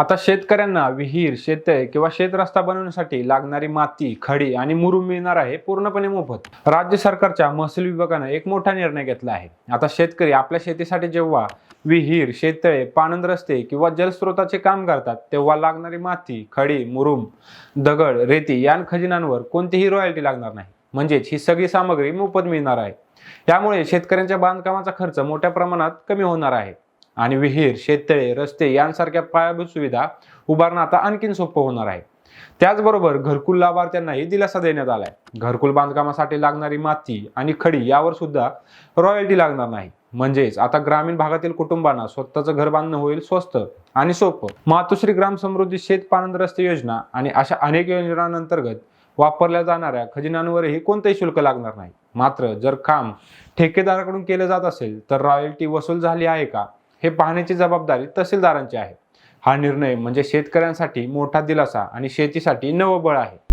आता शेतकऱ्यांना विहीर शेततळे किंवा शेत रस्ता बनवण्यासाठी लागणारी माती खडी आणि मुरुम मिळणार आहे पूर्णपणे मोफत. राज्य सरकारच्या महसूल विभागानं एक मोठा निर्णय घेतला आहे. आता शेतकरी आपल्या शेतीसाठी जेव्हा विहीर शेततळे पाणंद रस्ते किंवा जलस्रोताचे काम करतात तेव्हा लागणारी माती खडी मुरुम दगड रेती या खजिनांवर कोणतीही रॉयल्टी लागणार नाही. म्हणजेच ही सगळी सामग्री मोफत मिळणार आहे. यामुळे शेतकऱ्यांच्या बांधकामाचा खर्च मोठ्या प्रमाणात कमी होणार आहे. आणि विहीर शेततळे रस्ते यांसारख्या पायाभूत सुविधा उभारणं आता आणखीन सोपं होणार आहे. त्याचबरोबर घरकुल लाभार्थ्यांनाही दिलासा देण्यात आलाय. घरकुल बांधकामासाठी लागणारी माती आणि खडी यावर सुद्धा रॉयल्टी लागणार नाही. म्हणजेच आता ग्रामीण भागातील कुटुंबांना स्वतःचं घर बांधणं होईल स्वस्त आणि सोपं. मातोश्री ग्राम समृद्धी शेत पानंद रस्ते योजना आणि अशा अनेक योजनांअंतर्गत वापरल्या जाणाऱ्या खजिनांवरही कोणतंही शुल्क लागणार नाही. मात्र जर काम ठेकेदाराकडून केलं जात असेल तर रॉयल्टी वसूल झाली आहे का? हे पाहण्याची जबाबदारी तहसीलदारांची आहे. हा निर्णय म्हणजे शेतकऱ्यांसाठी मोठा दिलासा आणि शेतीसाठी नवं बळ आहे.